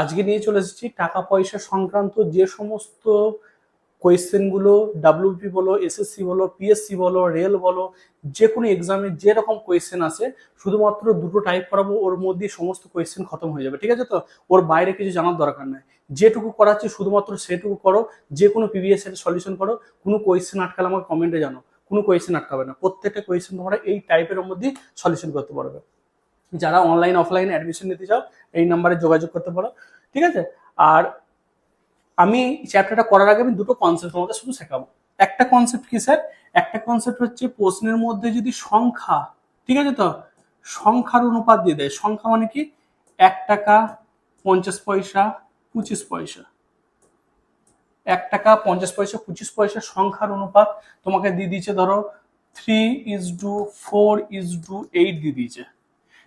আজকে নিয়ে চলে এসেছি টাকা পয়সা সংক্রান্ত যে সমস্ত কোয়েশ্চেনগুলো ডাব্লিউপি বলো এসএসসি বলো পিএসসি বলো রেল বলো, যে কোনো এক্সামে যেরকম কোয়েশ্চেন আছে শুধুমাত্র দুটো টাইপ করাবো, ওর মধ্যে সমস্ত কোয়েশ্চেন খতম হয়ে যাবে, ঠিক আছে তো? ওর বাইরে কিছু জানার দরকার নাই। যেটুকু করাচ্ছে শুধুমাত্র সেটুকু করো, যে কোনো পিবিএস এর সলিউশন করো, কোনো কোয়েশ্চেন আটকালে আমাকে কমেন্টে জানো কোনো কোয়েশ্চেন আটকাবে না, প্রত্যেকটা কোয়েশ্চেন তোমরা এই টাইপের মধ্যেই সলিউশন করতে পারবে। যারা অনলাইন অফলাইন অ্যাডমিশন নিতে চাও, এই নাম্বারে যোগাযোগ করতে পারো, ঠিক আছে? আর আমি চ্যাপ্টারটা করার আগে আমি দুটো কনসেপ্ট তোমাদের শুধু শেখাবো। একটা কনসেপ্ট কি স্যার একটা কনসেপ্ট হচ্ছে প্রশ্নের মধ্যে যদি সংখ্যা, ঠিক আছে তো? সংখ্যার অনুপাত দিয়ে দেয়। সংখ্যা মানে কি? এক টাকা পঞ্চাশ পয়সা পঁচিশ পয়সা। এক টাকা পঞ্চাশ পয়সা পঁচিশ পয়সা সংখ্যার অনুপাত তোমাকে দিয়ে দিয়েছে ধরো three is to four is to eight দিয়ে দিয়েছে।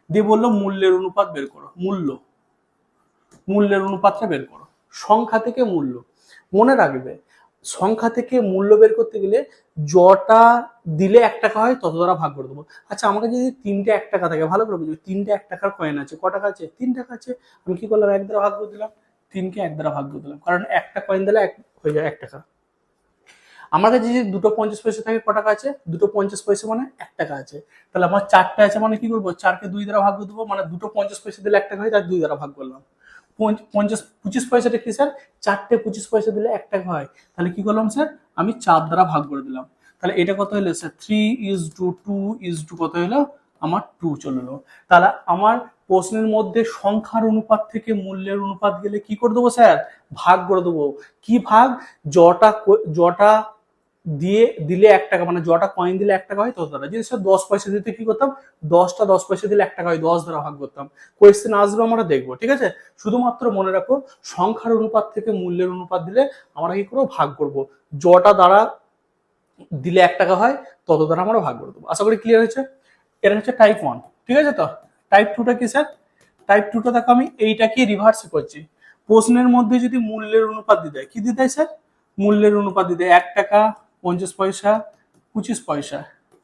দিয়ে বলল মূল্যের অনুপাত বের করো, মূল্য। মূল্যের অনুপাতটা বের করো। সংখ্যা থেকে মূল্য। মনে রাখবে, সংখ্যা থেকে মূল্য বের করতে গেলে যটা দিলে এক টাকা হয়, তত দ্বারা ভাগ করে দেবো। আচ্ছা আমাকে যদি তিনটে এক টাকা থাকে, ভালো করে বুঝবে, তিনটে এক টাকার কয়েন আছে, ক টাকা আছে? তিন টাকা আছে। আমি কি করলাম? এক দ্বারা ভাগ করে দিলাম। তিনকে এক দ্বারা ভাগ করে দিলাম। কারণ একটা কয়েন দিলে এক হয়ে যায় এক টাকা। আমার কাছে যদি দুটো পঞ্চাশ পয়সা থাকে ক টাকা আছে? দুটো পঞ্চাশ পয়সা মানে এক টাকা আছে। তাহলে আমার চারটে আছে মানে কি করব? চারকে দুই দ্বারা ভাগ দেবো মানে দুটো পঞ্চাশ পয়সা দিলে এক টাকা হয়, তার দুই দ্বারা ভাগ করলাম। পঞ্চ- পঞ্চাশ পঁচিশ পয়সাটা কি স্যার? চারটে পঁচিশ পয়সা দিলে এক টাকা হয়। তাহলে কি করলাম স্যার? আমি চার দ্বারা ভাগ করে দিলাম। তাহলে এটা কত হলো sir? Three is to two is to কত হলো? আমার টু চলে এলো। তাহলে আমার প্রশ্নের মধ্যে সংখ্যার অনুপাত থেকে মূল্যের অনুপাত গেলে কি করে দেবো স্যার? ভাগ করে দেবো। কি ভাগ? জটা জটা দিয়ে দিলে এক টাকা মানে জটা কয়েন দিলে এক টাকা হয় তত দ্বারা যদি স্যার দশ পয়সা দিতে কি করতাম? দশটা দশ পয়সা দিলে এক টাকা হয়, দশ দ্বারা ভাগ করতাম। কোয়েশ্চেন আসবে, আমরা দেখব, ঠিক আছে? শুধুমাত্র মনে রাখো, সংখ্যার অনুপাত থেকে মূল্যের অনুপাত দিলে আমরা কি করব? ভাগ করব। জটা দ্বারা দিলে এক টাকা হয়, তত দ্বারা আমরা ভাগ করে দেবো। আশা করি ক্লিয়ার হয়েছে? এটা হচ্ছে টাইপ ওয়ান ঠিক আছে তো? টাইপ টুটা কি স্যার টাইপ টুটা দেখো আমি এইটাকে রিভার্স করছি? প্রশ্নের মধ্যে যদি মূল্যের অনুপাত দিয়ে দেয় কি দিয়ে দেয় স্যার মূল্যের অনুপাত দিতে এক টাকা পঞ্চাশ পয়সা, পঁচিশ পয়সা,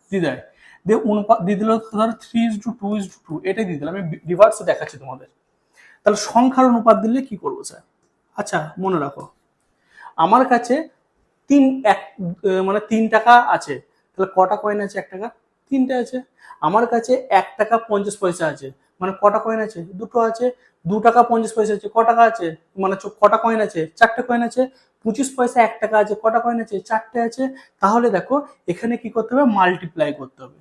দিয়ে দেয়। দিয়ে অনুপাত দিয়ে দিল ধর three is to two two is to two দিয়ে দিলাম। আমি রিভার্সে দেখাচ্ছি তোমাদের। তাহলে সংখ্যার অনুপাত দিলে কি করব স্যার আচ্ছা মনে রাখো। আমার কাছে তিন, এক মানে তিন টাকা আছে। তাহলে কটা কয়েন আছে? এক টাকা? তিনটে আছে। আমার কাছে এক টাকা পঞ্চাশ পয়সা আছে। মানে কটা কয়েন আছে? দুটো আছে, দু টাকা পঞ্চাশ পয়সা আছে, ক টাকা আছে? মানে কটা কয়েন আছে? চারটে কয়েন আছে, পঁচিশ পয়সা এক টাকা আছে, কটা কয়েন আছে? চারটে আছে। তাহলে দেখো, এখানে কি করতে হবে? মাল্টিপ্লাই করতে হবে।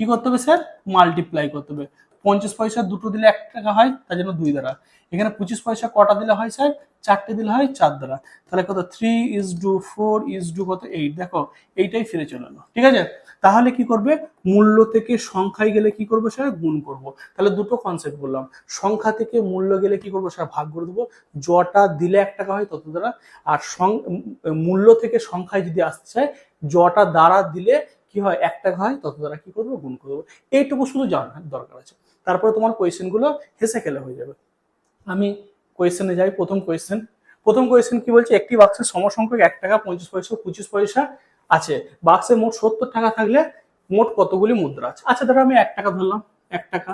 কি করতে হবে স্যার মাল্টিপ্লাই করতে হবে। পঞ্চাশ পয়সা দুটো দিলে এক টাকা হয়, তার জন্য দুই দ্বারা। এখানে পঁচিশ পয়সা কটা দিলে হয় স্যার? চারটে দিলে হয় চার দ্বারা। তাহলে কত? Three is to four is to কত? এইট দেখো, এইটাই ফিরে চলে এলো। ঠিক আছে? তাহলে কি করবে? মূল্য থেকে সংখ্যায় গেলে কি করব স্যার? গুণ করব। তাহলে দুটো কনসেপ্ট বললাম। সংখ্যা থেকে মূল্য গেলে কি করব স্যার? ভাগ করে দেবো। জটা দিলে এক টাকা হয় তত দ্বারা। আর মূল্য থেকে সংখ্যায় যদি আসতে চায়, জটা দ্বারা দিলে কি হয়? এক টাকা হয় তত দ্বারা কি করব? গুণ করব এইটুকু শুধু জানার দরকার আছে। তারপরে তোমার কোয়েশ্চেনগুলো হেসে খেলে হয়ে যাবে। আমি কোয়েশ্চেনে যাই, প্রথম কোয়েশ্চেন প্রথম কোয়েশ্চেন কি বলছে? একটি বাক্সের সমসংখ্যক এক টাকা, পঞ্চাশ পয়সা, পঁচিশ পয়সা আছে। বাক্সে মোট সত্তর টাকা থাকলে মোট কতগুলি মুদ্রা আছে? আচ্ছা ধরো আমি এক টাকা ধরলাম। এক টাকা,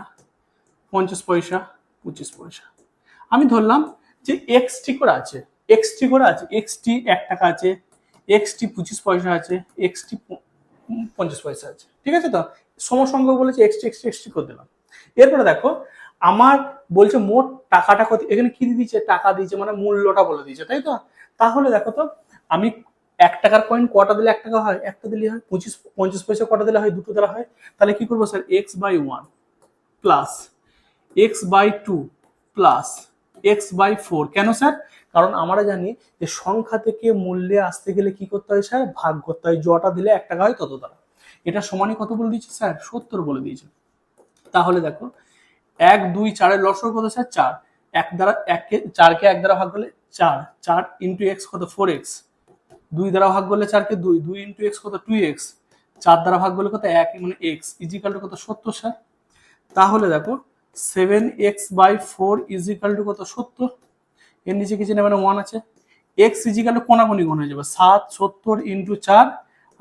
পঞ্চাশ পয়সা, পঁচিশ পয়সা। আমি ধরলাম যে এক্স টি করে আছে। এক্স টি করে আছে। এক্স টি এক টাকা আছে। এক্স টি পঁচিশ পয়সা আছে। এক্স টি পঞ্চাশ পয়সা আছে। ঠিক আছে তো? সমসংখ্যক বলেছে এক্স টি এক্স টি এক্স টি করে দিলাম। এরপরে দেখো, আমার বলছে মোট টাকাটা কত, এখানে কি দিচ্ছে টাকা দিয়েছে মানে মূল্যটা বলে দিয়েছে, তাই তো? তাহলে দেখো তো, আমি এক টাকার কয়েন কটা দিলে এক টাকা হয়? একটা দিলে হয় পঁচিশ, পঞ্চাশ পয়সা কটা দিলে হয়? দুটো দ্বারা হয়। তাহলে কি করব sir x by one plus x by two plus x by four কেন স্যার কারণ আমরা জানি যে সংখ্যা থেকে মূল্যে আসতে গেলে কি করতে হয় স্যার ভাগ করতে হয়। জটা দিলে এক টাকা হয় তত দ্বারা। এটা সমানই কত বলে দিয়েছে স্যার সত্তর বলে দিয়েছে। তাহলে দেখো, এক, দুই, চারের লসর কত স্যার চার। এক দ্বারা এককে চারকে এক দ্বারা ভাগ করলে চার। চার ইন্টু এক্স কত? ফোর এক্স দুই দ্বারা ভাগ করলে চারকে দুই। দুই ইন্টু এক্স কত? টু এক্স চার দ্বারা ভাগ করলে কত? এক মানে এক্স ইজিকাল টু কত? সত্তর স্যার তাহলে দেখো seven x by four equal to কত? সত্তর। এর নিচে কিছু নেই মানে ওয়ান আছে। এক্স ইজিকাল টু কোনাকুনি গুণ হয়ে যাবে। সাত, সত্তর ইন্টু চার,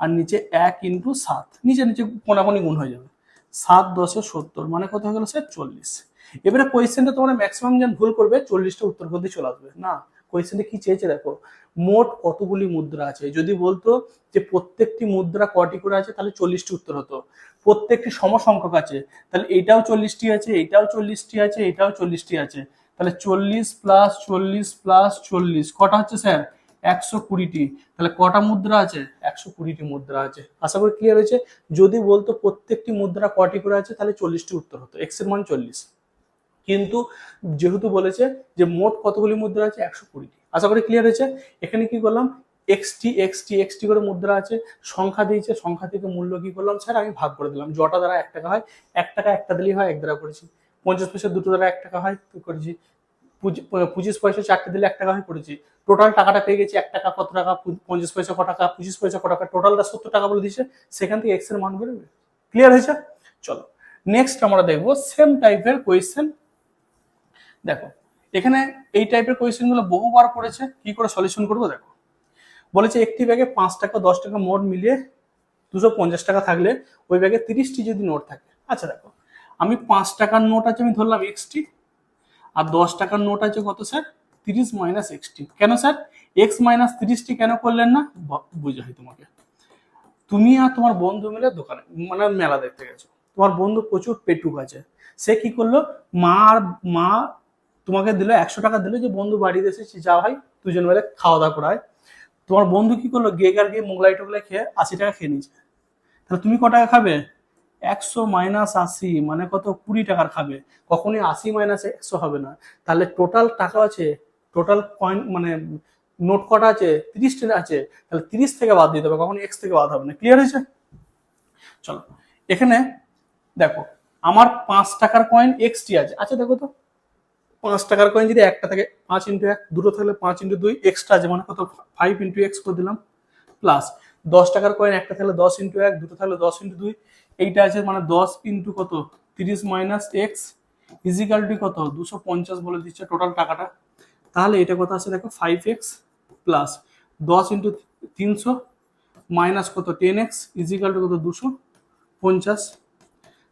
আর নিচে এক ইন্টু সাত। নিচে নিচে কোনাকুনি গুণ হয়ে যাবে। সাত, দশে সত্তর মানে কত হয়ে গেল স্যার চল্লিশ। এবারে কোয়েশ্চেনটা তোমরা ম্যাক্সিমাম জন ভুল করবে, চল্লিশটা উত্তর করতে চলে আসবে। না কোয়েশ্চেনটা কি চেয়েছে দেখো, মোট কতগুলি মুদ্রা আছে? যদি বলতো যে প্রত্যেকটি মুদ্রা কটি করে আছে, তাহলে চল্লিশটি উত্তর হতো। প্রত্যেকটি সমসংখ্যক আছে, তাহলে এটাও চল্লিশটি আছে, এটাও চল্লিশটি আছে, এটাও চল্লিশটি আছে। তাহলে চল্লিশ প্লাস চল্লিশ প্লাস চল্লিশ, কটা হচ্ছে স্যার একশো কুড়িটি। তাহলে কটা মুদ্রা আছে? একশো কুড়িটি মুদ্রা আছে। আশা করি ক্লিয়ার হয়েছে? যদি বলতো প্রত্যেকটি মুদ্রা কটি করে আছে, তাহলে চল্লিশটি উত্তর হতো। এক্সের মান চল্লিশ। কিন্তু যেহেতু বলেছে যে মোট কতগুলি মুদ্রা আছে? একশো কুড়িটি। আশা করি ক্লিয়ার হয়েছে? এখানে কি করলাম? এক্সটি এক্সটি এক্সটি করে মুদ্রা আছে। সংখ্যা দিয়েছে। সংখ্যা থেকে মূল্য কি করলাম? স্যার, আমি ভাগ করে দিলাম। জটা দ্বারা এক টাকা হয়। এক টাকা একটা দিলেই হয়, এক দ্বারা করেছি। পঞ্চাশ পয়সা দুটো দ্বারা এক টাকা হয় করেছি। পঁচিশ পয়সা চারটে দিলে এক টাকা হয় করেছি টোটাল টাকাটা পেয়ে গেছি এক টাকা কত টাকা পঞ্চাশ পয়সা ক টাকা, পঁচিশ পয়সা ক টাকা টোটালটা সত্তর টাকা বলে দিয়েছে। সেখান থেকে এক্সের মান বেরোবে ক্লিয়ার হয়েছে? চলো। নেক্সট আমরা দেখব সেম টাইপের কোয়েশ্চেন দেখো, এখানে এই টাইপের কোয়েশ্চেনগুলো বহুবার করেছে। কি করে সলিউশন করব দেখো। বলেছে একটি ব্যাগে পাঁচ টাকা, দশ টাকা মোট মিলিয়ে দুশো পঞ্চাশ টাকা থাকলে ওই ব্যাগে তিরিশটি যদি নোট থাকে। আচ্ছা দেখো, আমি পাঁচ টাকার নোট আছে, আমি ধরলাম এক্সটি আর দশ টাকার নোট আছে কত, স্যার? তিরিশ মাইনাস এক্সটি কেন, স্যার? এক্স মাইনাস তিরিশটি কেন করলেন না? বুঝাই তোমাকে। তুমি আর তোমার বন্ধু মিলে দোকানে মানে মেলা দেখতে গেছো। তোমার বন্ধু প্রচুর পেটুক আছে সে কি করল? মা আর মা তোমাকে দিল, একশো টাকা দিল যে, বন্ধু, বাড়িতে এসেছি, যা ভাই, দুজন মিলে খাওয়া দাওয়া করায়। তোমার বন্ধু কি করল? গেগার গিয়ে মোগলাই টোগলাই খেয়ে আশি টাকা খেয়ে নিয়েছে। তাহলে তুমি ক টাকা খাবে? একশো মাইনাস আশি মানে কত? কুড়ি টাকার খাবে। কখনই আশি মাইনাস একশো হবে না। তাহলে টোটাল টাকা আছে টোটাল কয়েন মানে নোট কটা আছে? তিরিশটা আছে। তাহলে তিরিশ থেকে বাদ দিতে হবে কখনো এক্স থেকে বাদ হবে না। ক্লিয়ার হয়েছে? চলো, এখানে দেখো, আমার পাঁচ টাকার কয়েন এক্সটি আছে। আচ্ছা দেখো তো। পাঁচ টাকার কয়েন যদি একটা থাকে, পাঁচ ইন্টু এক, দুটো থাকলে পাঁচ ইন্টু দুই এক্সট্রা আছে। মানে কত? ফাইভ ইন্টু এক্স করে দিলাম। প্লাস দশ টাকার কয়েন একটা থাকলে দশ ইন্টু এক, দুটো থাকলে দশ ইন্টু দুই এইটা আছে মানে দশ ইন্টু কত? তিরিশ মাইনাস এক্স ইজিক্যাল টু কত? দুশো পঞ্চাশ বলে দিচ্ছে টোটাল টাকাটা। তাহলে এটা কত আছে দেখো? ফাইভ এক্স প্লাস দশ ইন্টু তিনশো মাইনাস কত? টেন এক্স ইজিক্যাল টু কত? দুশো পঞ্চাশ।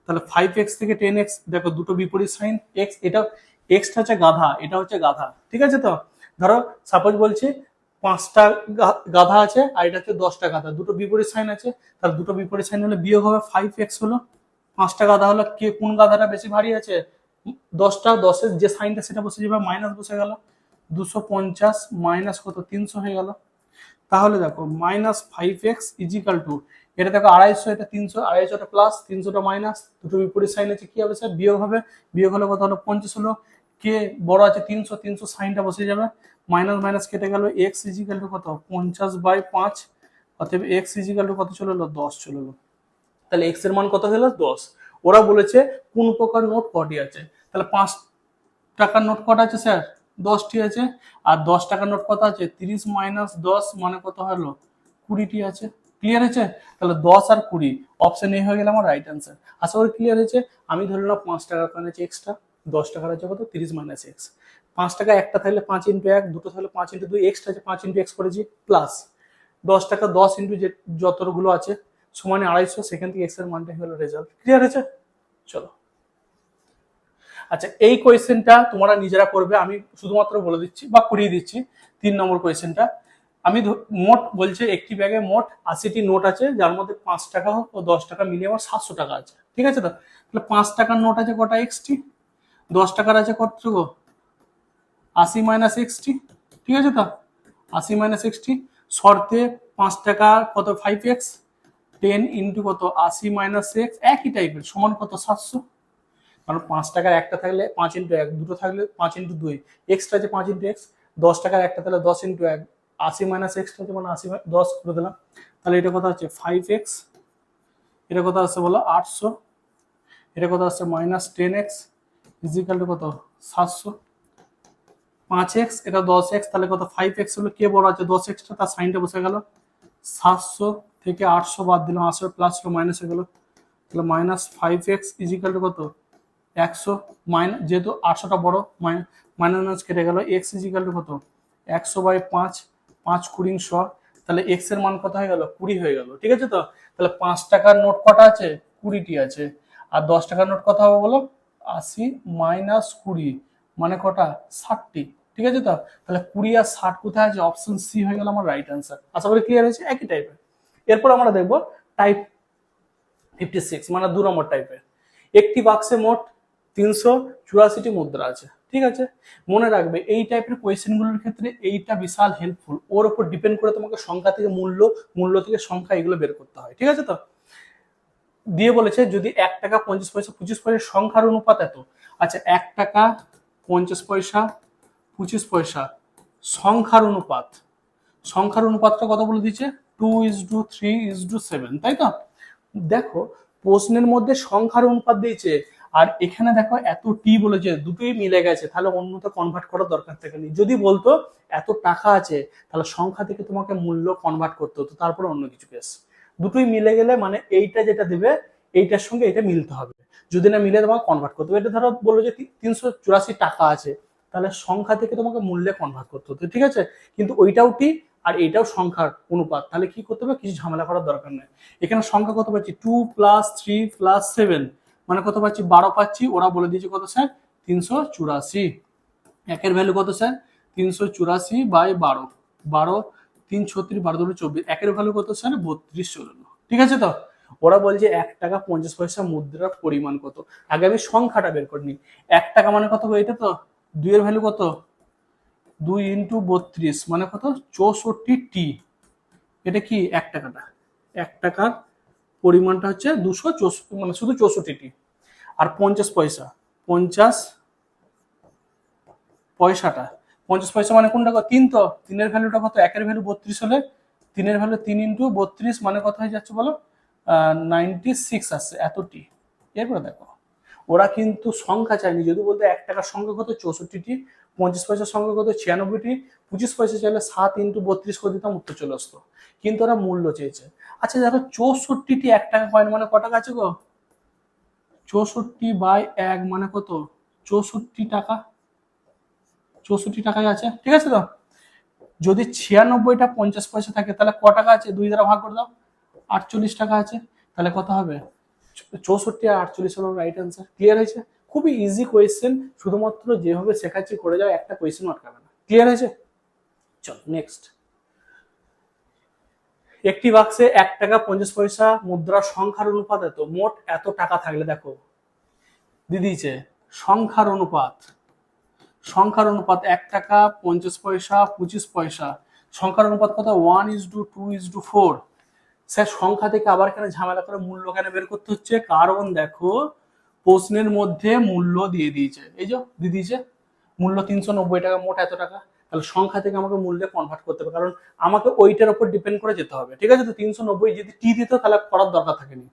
তাহলে ফাইভ এক্স থেকে টেন এক্স দেখো দুটো বিপরীত সাইন এক্স এটা এক্সটা হচ্ছে গাধা, এটা হচ্ছে গাধা, ঠিক আছে তো? ধরো সাপোজ বলছি পাঁচটা গাধা আছে আর এটা হচ্ছে দশটা গাধা। দুটো বিপরীত সাইন আছে। তার দুটো বিপরীত সাইন হলে বিয়োগ হবে ফাইভ এক্স হলো। পাঁচটা গাধা হলো কে কোন গাধাটা বেশি ভারী আছে? দশটা দশের যে সাইনটা সেটা বসে যাবে মাইনাস বসে গেল। দুশো পঞ্চাশ মাইনাস কত? তিনশো হয়ে গেল। তাহলে দেখো minus five x equal to এটা দেখো আড়াইশো, এটা তিনশো, আড়াইশোটা প্লাস তিনশোটা মাইনাস দুটো বিপরীত সাইন আছে, কি হবে স্যার বিয়োগ হবে। বিয়োগ হলে কত হলো? পঞ্চাশ হলো। কে বড় আছে তিনশো তিনশো সাইনটা বসে যাবে। মাইনাস মাইনাস কেটে গেল এক্স ইজিক্যাল টু কত? পঞ্চাশ বাই পাঁচ। অতএব এক্স ইজিক্যাল টু কত চলে এলো? দশ চলে এলো। তাহলে এক্সের মান কত হলো? দশ। ওরা বলেছে কোন প্রকার নোট কটি আছে? তাহলে পাঁচ টাকার নোট কটা আছে স্যার? দশটি আছে। আর দশ টাকার নোট কত আছে? তিরিশ মাইনাস দশ মানে কত হলো? কুড়িটি আছে। ক্লিয়ার হয়েছে? তাহলে দশ আর কুড়ি। অপশন এ হয়ে গেল আমার রাইট অ্যান্সার আশা করি ক্লিয়ার হয়েছে। আমি ধরে নিলাম পাঁচ টাকার কয়েন আছে এক্সট্রা দশ টাকার আছে কত? তিরিশ মাইনাস এক্স পাঁচ টাকা একটা থাকলে পাঁচ ইন্টু এক, দুটো থাকলে পাঁচ ইন্টু দুই এক্সট্রা আছে পাঁচ ইন্টু এক্স করেছি প্লাস দশ টাকা দশ ইন্টু যে যতগুলো আছে, সমানে আড়াইশো, সেখান থেকে এক্সের মানটা হলো রেজাল্ট ক্লিয়ার হয়েছে? চলো। আচ্ছা এই কোয়েশ্চেনটা তোমরা নিজেরা করবে। আমি শুধুমাত্র বলে দিচ্ছি বা করিয়ে দিচ্ছি তিন নম্বর কোয়েশ্চেনটা আমি মোট বলছে একটি ব্যাগে মোট আশিটি নোট আছে, যার মধ্যে পাঁচ টাকা ও দশ টাকা মিলিয়ে আমার সাতশো টাকা আছে। ঠিক আছে তো? তাহলে পাঁচ টাকার নোট আছে কটা? এক্সটি দশ টাকার আছে কত গো আশি মাইনাস এক্সটি ঠিক আছে তো? আশি মাইনাস এক্সটি শর্তে পাঁচ টাকা কত? ফাইভ এক্স টেন ইন্টু কত? আশি মাইনাস এক্স একই টাইপের সমান কত? সাতশো। কারণ পাঁচ টাকার একটা থাকলে পাঁচ ইন্টু এক, দুটো থাকলে পাঁচ ইন্টু দুই। এক্সট্রা আছে পাঁচ ইন্টু এক্স দশ টাকার একটা তাহলে দশ ইন্টু এক। আশি মাইনাস এক্সট্রা আছে মানে আশি দশ করে দিলাম। তাহলে এটা কথা হচ্ছে ফাইভ এক্স এটা কথা হচ্ছে বলো আটশো। এটা কথা হচ্ছে minus ten x equal to কত? সাতশো। পাঁচ এক্স এটা দশ এক্স তাহলে কত? ফাইভ এক্স হলো কে বড় আছে? দশ এক্সটা তার সাইনটা বসে গেল। সাতশো থেকে আটশো বাদ দিলাম, আটশো প্লাস হলো মাইনাস হয়ে গেল। তাহলে minus five x equal to কত? একশো। মাইনাস যেহেতু আটশোটা বড় মাইনাস কেটে গেল। এক্স ইজিক্যাল টু কত? একশো বাই পাঁচ পাঁচ কুড়ি শ তাহলে এক্সের মান কত হয়ে গেল? কুড়ি হয়ে গেল। ঠিক আছে তো? তাহলে পাঁচ টাকার নোট কটা আছে? কুড়িটি আছে। আর দশ টাকার নোট কত হবে বলো? আশি মাইনাস কুড়ি মানে কটা? ষাটটি। ঠিক আছে তো? তাহলে কুড়ি আর ষাট কোথায় আছে? অপশন সি হয়ে গেল আমার রাইট অ্যান্সার আশা করি ক্লিয়ার হয়েছে? একই টাইপের এরপর আমরা দেখব টাইপ ফিফটি সিক্স মানে দু নম্বর টাইপের একটি বাক্সে মোট তিনশো চুরাশিটি মুদ্রা আছে। ঠিক আছে? মনে রাখবে, এই টাইপের কোয়েশ্চেনগুলোর ক্ষেত্রে এইটা বিশাল হেল্পফুল ওর উপর ডিপেন্ড করে তোমাকে সংখ্যা থেকে মূল্য মূল্য থেকে সংখ্যা এগুলো বের করতে হয়। ঠিক আছে তো? দিয়ে বলেছে যদি এক টাকা পঞ্চাশ পয়সা, পঁচিশ পয়সা সংখ্যার অনুপাত এত। আচ্ছা এক টাকা, পঞ্চাশ পয়সা, পঁচিশ পয়সা সংখ্যার অনুপাত। সংখ্যার অনুপাতটা কত বলে দিচ্ছে two is to three is to seven তাই তো? দেখো, প্রশ্নের মধ্যে সংখ্যার অনুপাত দিয়েছে, আর এখানে দেখো এত টি বলেছে, দুটোই মিলে গেছে, তাহলে অন্যতে কনভার্ট করার দরকার থাকে নি যদি বলতো এত টাকা আছে, তাহলে সংখ্যা থেকে তোমাকে মূল্য কনভার্ট করতে হতো, তারপরে অন্য কিছু কেস দুটোই মিলে গেলে মানে এইটা যেটা দেবে, এইটার সঙ্গে এটা মিলতে হবে। যদি না মিলে তোমাকে কনভার্ট করতে হবে। এটা ধরো বলল যে তিনশো চুরাশি টাকা আছে, তাহলে সংখ্যা থেকে তোমাকে মূল্যে কনভার্ট করতে হতো ঠিক আছে? কিন্তু ওইটাও টি আর এইটাও সংখ্যার অনুপাত। তাহলে কি করতে হবে? কিছু ঝামেলা করার দরকার নেই। এখানে সংখ্যা কত পাচ্ছি? Two plus three plus seven মানে কত পাচ্ছি? বারো পাচ্ছি। ওরা বলে দিয়েছে কত স্যার? তিনশো চুরাশি। একের ভ্যালু কত স্যার? তিনশো চুরাশি বাই বারো। বারো তিন ছত্রিশ, বারো দুটো চব্বিশ, একের ভ্যালু কত স্যার বত্রিশ চলল ঠিক আছে তো? ওরা বলছে এক টাকা পঞ্চাশ পয়সা মুদ্রার পরিমাণ কত? আগে আমি সংখ্যাটা বের করে নিই। এক টাকা মানে কত এটা তো? দুইয়ের ভ্যালু কত? দুই ইন্টু বত্রিশ মানে কত? চৌষট্টি টি এটা কি? এক টাকাটা। এক টাকার পরিমাণটা হচ্ছে দুশো চৌষট্টি মানে শুধু চৌষট্টি টি আর পঞ্চাশ পয়সা, পঞ্চাশ পয়সাটা পঞ্চাশ পয়সা মানে কোনটা কত? তিন তো। তিনের ভ্যালুটা কত? একের ভ্যালু বত্রিশ হলে তিনের ভ্যালু তিন ইন্টু বত্রিশ মানে কত হয়ে যাচ্ছে বলো? নাইনটি সিক্স আসছে এতটি। এরপরে দেখো, ওরা কিন্তু সংখ্যা চায়নি। যদি বলতে এক টাকার সংখ্যা কত? চৌষট্টিটি। পঞ্চাশ পয়সার সংখ্যা কত? ছিয়ানব্বইটি। পঁচিশ পয়সা চাইলে সাত ইন্টু বত্রিশ করে দিতাম, উত্তর চলে আসতো। কিন্তু ওরা মূল্য চেয়েছে। আচ্ছা দেখো, চৌষট্টিটি এক টাকা কয়েন মানে ক টাকা আছে গো? চৌষট্টি বাই এক মানে কত? চৌষট্টি টাকা। চৌষট্টি টাকায় আছে। ঠিক আছে তো? যদি ছিয়ানব্বইটা পঞ্চাশ পয়সা থাকে, তাহলে ক টাকা আছে? দুই দ্বারা ভাগ করে দাও। আটচল্লিশ টাকা আছে। তাহলে কত হবে? চৌষট্টি আর আটচল্লিশ হলো রাইট অ্যান্সার ক্লিয়ার হয়েছে? খুবই ইজি কোয়েশ্চেন শুধুমাত্র যেভাবে শেখাচ্ছি করে যাও, একটা কোয়েশ্চেন আটকাবে না। ক্লিয়ার হয়েছে? চল নেক্সট একটি বাক্সে এক টাকা পঞ্চাশ পয়সা মুদ্রার সংখ্যার অনুপাত এত? মোট এত টাকা থাকলে দেখো। দিদিছে, সংখ্যার অনুপাত। সংখ্যার অনুপাত এক টাকা, পঞ্চাশ পয়সা, পঁচিশ পয়সা। সংখ্যার অনুপাত কত? One is to two is to four sir, সংখ্যা থেকে আবার কেন ঝামেলা করে মূল্য কেন বের করতে হচ্ছে? কারণ দেখো, প্রশ্নের মধ্যে মূল্য দিয়ে দিয়েছে। এই যে, দিয়ে দিয়েছে। মূল্য তিনশো নব্বই টাকা, মোট এত টাকা। তাহলে সংখ্যা থেকে আমাকে মূল্যে কনভার্ট করতে হবে। কারণ আমাকে ওইটার উপর ডিপেন্ড করে যেতে হবে। ঠিক আছে? তো তিনশো নব্বই যদি টি দিত, তাহলে করার দরকার থাকেনি।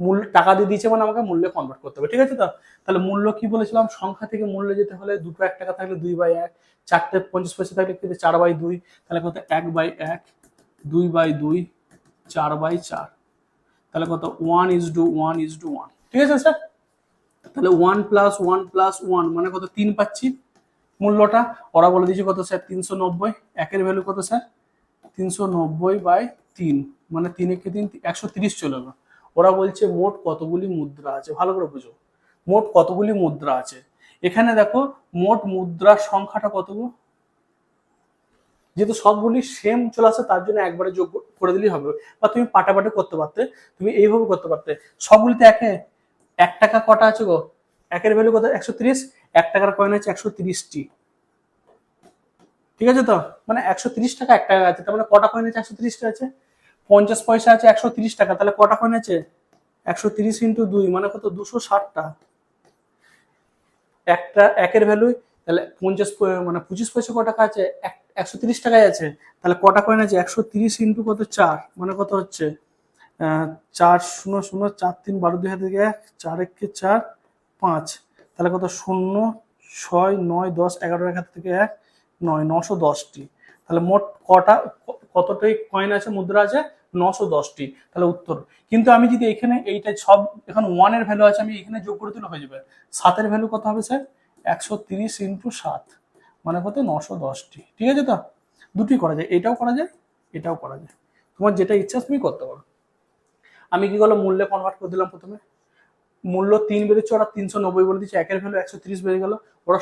মূল্য, টাকা দিয়ে দিয়েছে মানে আমাকে মূল্যে কনভার্ট করতে হবে, ঠিক আছে তো? তাহলে মূল্য কি বলেছিলাম? সংখ্যা থেকে মূল্য যেতে হলে দুটো এক টাকা থাকলে দুই বাই এক, চারটে পঞ্চাশ পয়সা থাকলে কিন্তু চার বাই দুই, তাহলে কত? এক বাই এক, দুই বাই দুই, চার বাই চার। তাহলে কত? One is to one is to one ঠিক আছে স্যার তাহলে one plus one plus one মানে কত? তিন পাচ্ছি মূল্যটা। ওরা বলে দিয়েছে কত স্যার তিনশো নব্বই। একের ভ্যালু কত স্যার তিনশো নব্বই বাই তিন মানে তিন একে তিন, একশো তিরিশ চলে গেলো ওরা বলছে, মোট কতগুলি মুদ্রা আছে? ভালো করে বুঝো। মোট কতগুলি মুদ্রা আছে? এখানে দেখো, মোট মুদ্রার সংখ্যাটা কতগুলো? যেহেতু সবগুলি সেম চলে আসে, তার জন্য একবারে যোগ করে দিলেই হবে। বা তুমি পাটাপাটি করতে পারতে, তুমি এইভাবে করতে পারতে। সবগুলিতে একে, এক টাকা কটা আছে গো? একের ভ্যালু কত? একশো তিরিশ। এক টাকার কয়েন আছে একশো তিরিশটি। ঠিক আছে তো? মানে একশো তিরিশ টাকা, এক টাকা আছে। তার মানে কটা কয়েন আছে একশো তিরিশটা আছে। পঞ্চাশ পয়সা আছে একশো তিরিশ টাকা, তাহলে কটা কয়েন আছে? একশো তিরিশ ইন্টু দুই মানে কত? দুশো ষাটটা। একটা, একের ভ্যালু তাহলে পঞ্চাশ মানে পঁচিশ পয়সা ক টাকা আছে? এক- একশো তিরিশ টাকায় আছে। তাহলে কটা কয়েন আছে? একশো তিরিশ ইন্টু কত? চার মানে কত হচ্ছে? চার শূন্য শূন্য চার তিন বারো দুই হাজার এক, চার একে চার, পাঁচ। তাহলে কত? শূন্য, ছয়, নয়, দশ, এগারো এক হাত থেকে এক, নয়, নশো দশটি। তাহলে মোট কটা, কতটাই কয়েন আছে, মুদ্রা আছে? নশো দশটি, তাহলে উত্তর। কিন্তু আমি যদি এখানে এইটা সব, এখন ওয়ানের ভ্যালু আছে, আমি এখানে যোগ করে দিলে হয়ে যাবে। সাতের ভ্যালু কত হবে স্যার একশো তিরিশ ইন্টু সাত মানে কত? নশো দশটি। ঠিক আছে তো? দুটি করা যায়। এটাও করা যায়, এটাও করা যায়। তোমার যেটা ইচ্ছা তুমি করতে পারো। আমি কি করলাম? মূল্যে কনভার্ট করে দিলাম প্রথমে। মূল্য তিন বেড়েছে, ওরা তিনশো নব্বই বলে দিচ্ছে, একের ভ্যালু একশো তিরিশ বেড়ে গেল। ওরা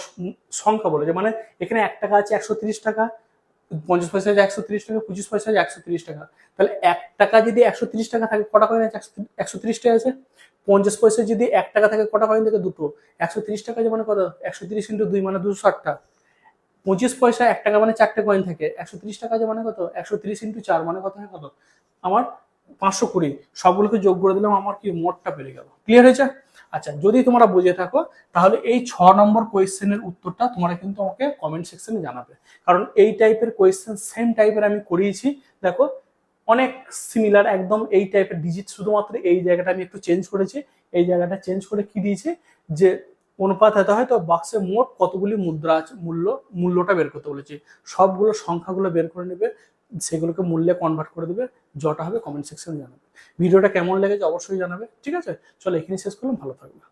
সংখ্যা বলেছে মানে এখানে এক টাকা আছে, একশো তিরিশ টাকা। পঞ্চাশ পয়সা আছে একশো তিরিশ টাকা, পঁচিশ পয়সা আছে একশো তিরিশ টাকা। তাহলে এক টাকা যদি একশো তিরিশ টাকা থাকে, কটা কয়েন আছে? একশো তিরিশ টাকা আছে। পঞ্চাশ পয়সা যদি এক টাকা থাকে, কটা কয়েন থাকে? দুটো। একশো তিরিশ টাকা যে মানে কত? একশো তিরিশ ইন্টু দুই মানে দুশো ষাটটা পঁচিশ পয়সা এক টাকা মানে চারটে কয়েন থাকে। একশো তিরিশ টাকা যে মানে কত? একশো তিরিশ ইন্টু চার মানে কত হয় কত? আমার পাঁচশো কুড়ি। সবগুলোকে যোগ করে দিলাম, আমার কি মোটটা পেরে গেল। ক্লিয়ার হয়েছে? আচ্ছা যদি তোমরা বুঝে থাকো, তাহলে এই ছ নম্বর কোয়েশ্চেনের উত্তরটা তোমরা কিন্তু আমাকে কমেন্ট সেকশনে জানাবে। কারণ এই টাইপের কোয়েশ্চেন সেম টাইপের আমি করিয়েছি। দেখো, অনেক সিমিলার একদম এই টাইপের ডিজিট শুধুমাত্র এই জায়গাটা আমি একটু চেঞ্জ করেছি। এই জায়গাটা চেঞ্জ করে কি দিয়েছি? যে অনুপাত হতে হয় তো বাক্সে মোট কতগুলি মুদ্রা আছে, মূল্য, মূল্যটা বের করতে বলেছি। সবগুলো সংখ্যাগুলো বের করে নেবে। সেগুলোকে মূল্যে কনভার্ট করে দেবে, যটা হবে কমেন্ট সেকশনে জানাবে। ভিডিওটা কেমন লেগেছে অবশ্যই জানাবে, ঠিক আছে? চলো এখানে শেষ করলাম, ভালো থাকবে।